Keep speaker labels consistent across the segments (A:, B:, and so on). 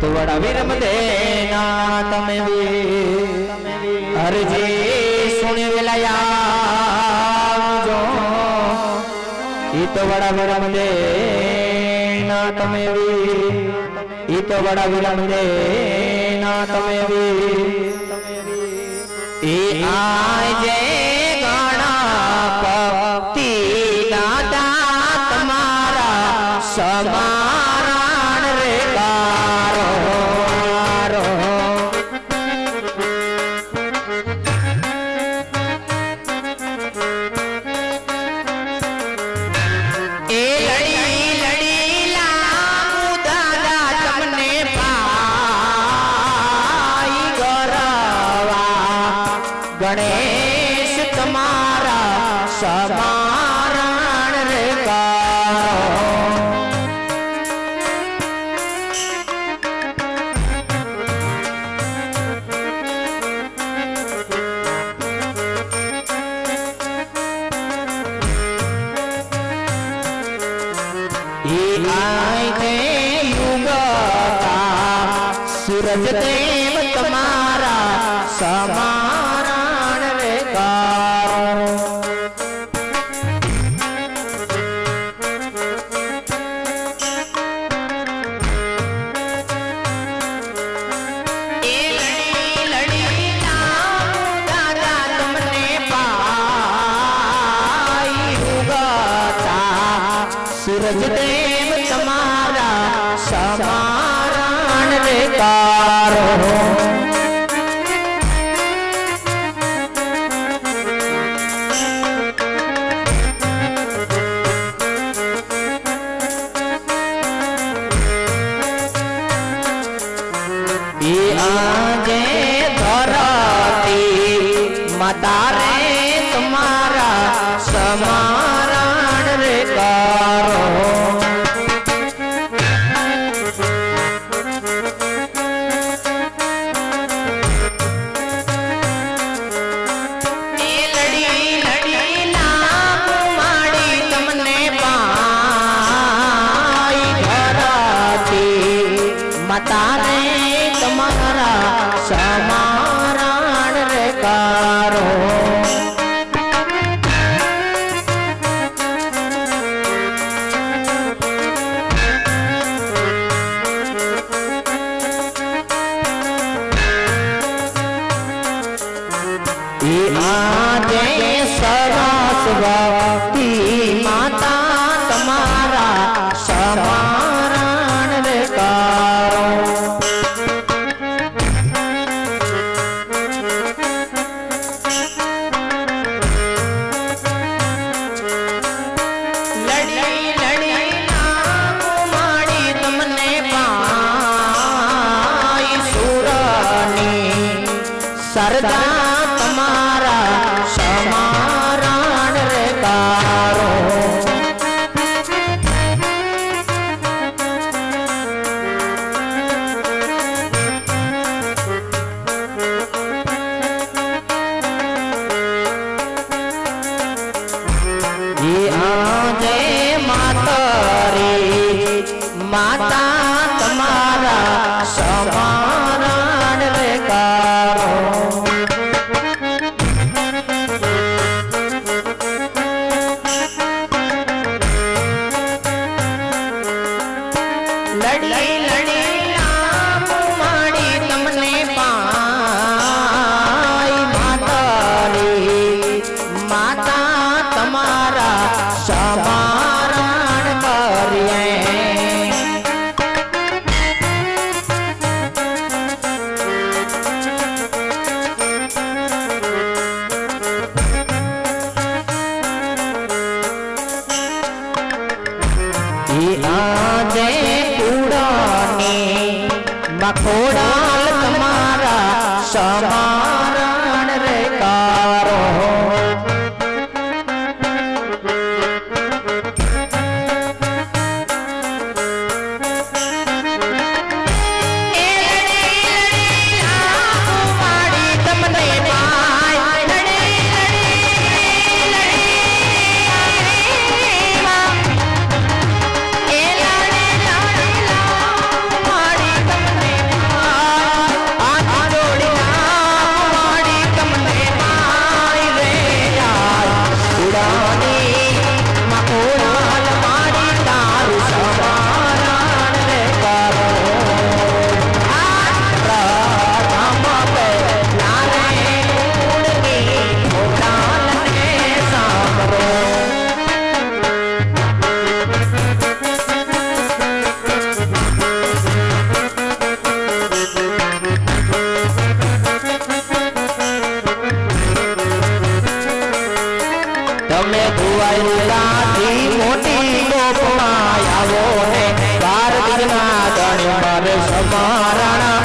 A: તો વડા વિરમ દેના તમે હરજી સુણી વેલાયા ઈ તો વડા વિરમ દેના તમે ઈ તો વડા વિરમ દેના તમે ઈ આજે गणेश तुम्हारा समारण का सूरज देव तुम्हारा समा सूरज देव तुम्हारा समारण बेकार हो ये आजे धराती मदारे તમારા સમારણ રે કારો. ગણ્યો હે. બાર દિના ગણ્યો મારે સમારણ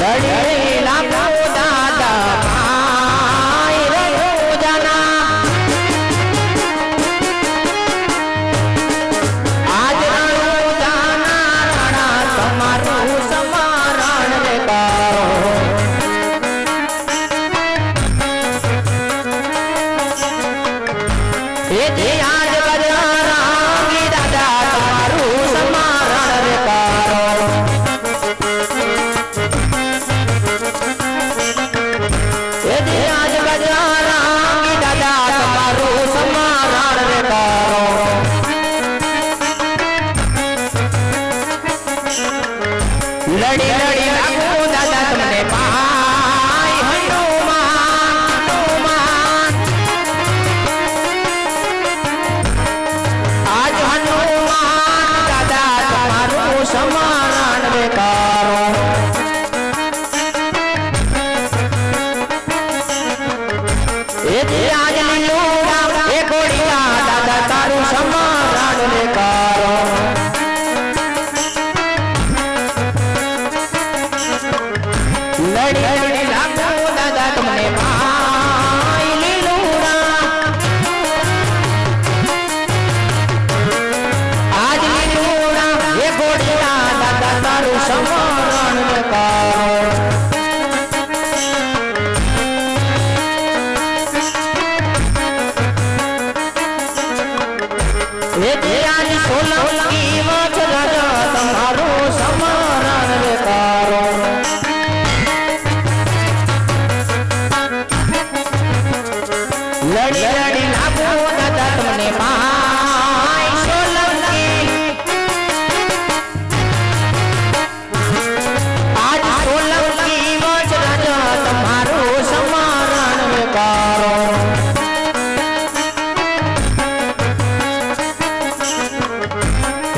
A: લડી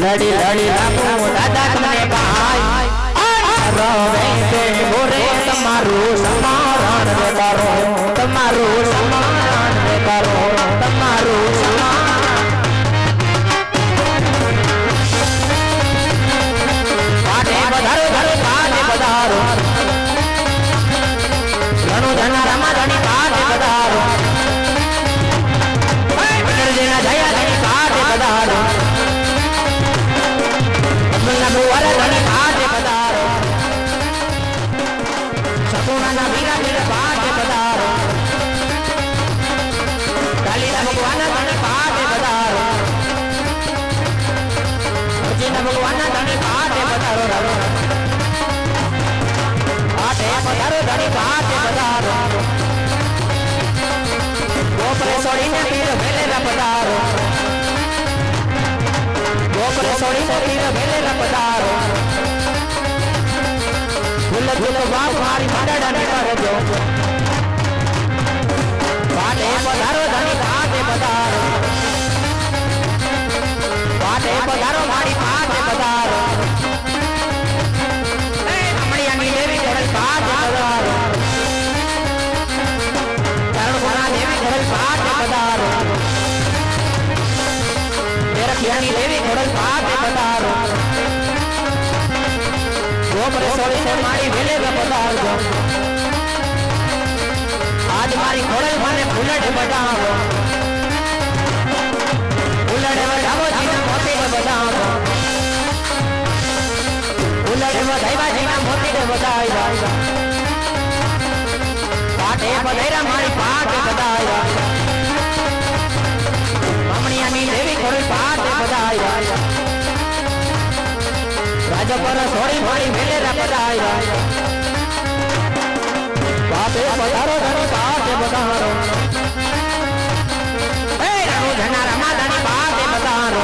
A: લડી લડી રાખું દાદા તમને ભાઈ રવે છે ગોરે તમારું સમારણ રે તારો તમારું બાપ મારી માડાને કરજો પાટે પધારો ધણી પાટે પધારો પાટે પધારો મારી દેવી ગોપરે સોળીને મારી વેલે પધારજો આજ મારી ઘોડલ મને ફૂલડે બધાવો ફૂલડે બધાવો જીના મોતીને બધાવો ફૂલડે બધાવ્યા જીના મોતીને બધાવ્યા પાટે બધાયરા મારી પાટે બધાવ્યા રાજા પર સોળી મારી વેલેરા બધાવ્યા પાટે પધારો ધણી પાટે પધારો હે રણુ ધના રમા ધણી પાટે પધારો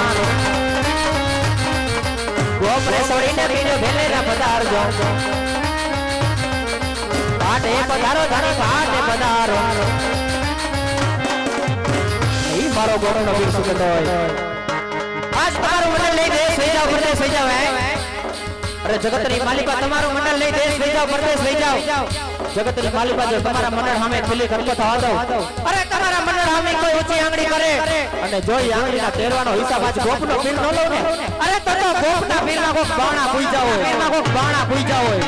A: ગોપરે છોડીને પીને ભેલેરા પધારજો પાટે પધારો ધણી પાટે પધારો ઈ મારો ગોરનો વીર સુગંધ હોય આજ તમારું મંડળ લઈ દેશ લઈ જાઓ પ્રદેશ લઈ જાઓ હે અરે જગતની માલિકા તમારું મંડળ લઈ દેશ લઈ જાઓ પરદેશ લઈ જાઓ. જગતની માલિકા જો તમારા મંડળ સામે ખુલ્લી કરકત દો. અરે તમારા મંડળ સામે કોઈ ઊંચી આંગળી કરે. અને જો એ આંગળીના તેરવાનો હિસાબ આજ ગોપનો બિલ ન લઉં ને. અરે તો તો ગોપના બિલમાં કોક બાણા ભૂઈ હોય પીરમાં કોક બાણા ભૂઈ જાવ હોય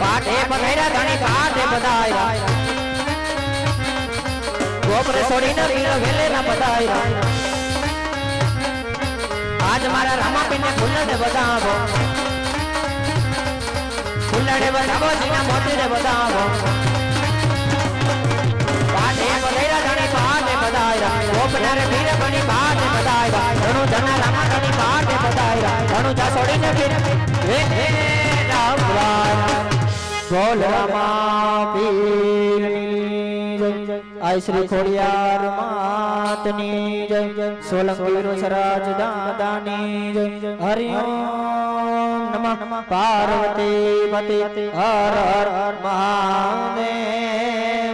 A: પાટે પાઠ એ બધા પધાર્યા ગોપરે છોડીને પીર વેલેના પધાર્યા આજ મારા રામાપીને ફૂલને બધાવો ફૂલડે બધાવો જીના મોતીને બધાવો પાટે પધાર્યા ધણી પાટે પધાર્યા ગોપનારે પીર બની પાટે પધાર્યા ધણુ ધના રામા ધણી પાટે પધાર્યા ધણુ જા છોડીને પીર હે હે રામ રામ બોલ રામા પીરની જય આય શ્રી ખોડિયાર માતની જય સોલંકી રોસરાજ દાદાની જય. હરિ નમઃ. પાર્વતી પતિ, હર હર મહાદેવ.